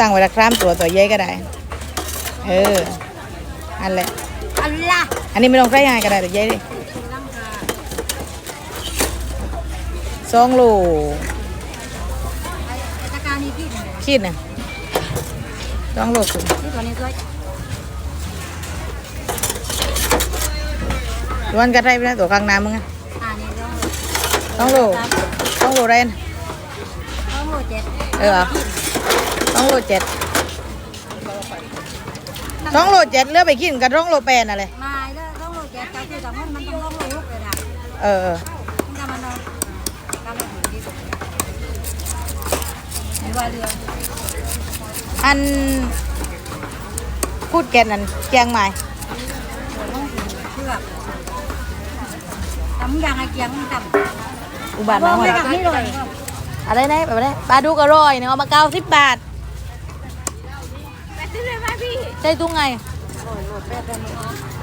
ตั้งไว้ละครามตัวตัวใหญ่ก็ได้ เออ อันแหละ อัลล่ะอันนี้ไม่ต้องใช้ง่ายก็ได้ตัวใหญ่ดิร่างกายสองโลตะการนี้พี่เนี่ยขีดน่ะสองโลครึ่งนี่ตัวนี้ด้วยล้วนกระไรไปแล้วตัวกลางน้ำมึงอะอ่านี่ต้องสองโลสองโลไรนะต้องโลเจ็ดเออส องโลเจ็ดสองโลเจ็ดเลือกไปกินกับสองโลแปดน่ะเลยมาแล้วต้องโลเจ็ดแต่คือสองคนมันต้องต้องโลหกเลยนะเออเออมันจะมันเอากำลังถึงที่สุดไม่ว่าเรืออันพูดแกนนั่นเจียงใหม่หัวห้องถึงเชือกทำอย่างไอ้เกียงมันทำอุบัติน้องไม่อะกับนี่เลยอะไรนะแบบนี้ปลาดุกอร่อยเนี่ยเอามาเก้าสิบบาท ไปซื้อเลยไหมพี่ใช่ตุ้งไงโอ้ยโหลดแปดเลย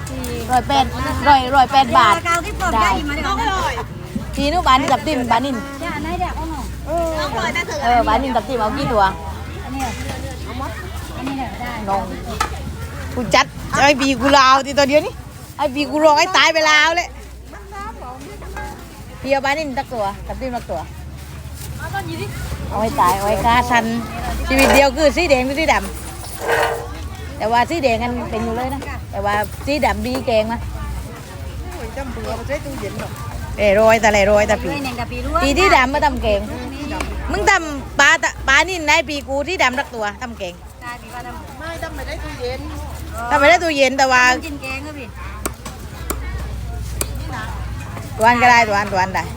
สี่ร้อยแปดร้อยร้อยแปดบาทเก้าที่ปลอมได้มาเดี๋ยวนะทีนู้นบานนี่ตับติมบานนินเดี๋ยวอันไหนเดี๋ยวเอาหน่อยเออเออบานนินตับติมเอากี่ตัวอันนี้เอาหมดอันนี้เดี๋ยวได้น้องกูจัดไอ้บีกูลาวทีตัวเดียวนี่ไอ้บีกูร้องให้ตายไปแล้วเลยพี่เอาบานนินตักตัวตับติมตักตัวเอาให้ตายเอาให้ฆ่าชันชีวิตเดียวคือสีแดงหรือสีดำ แต่ว่าสีแดงกันเป็นอยู่เลยนะ แต่ว่าสีดำดีแกงนะเอ้ยโรยแต่ไรโรยแต่ผีด้วยหนึ่งกับปีด้วยปีที่ดำมาทำแกงมึงทำปลาตะปลานี่นายปีกูที่ดำรักตัวทำแกงได้ปีว่าทำทำไม่ได้ตู้เย็นแต่ว่ากินแกงก็พี่ตัวอันก็ได้ตัวอันตัวอันได้เ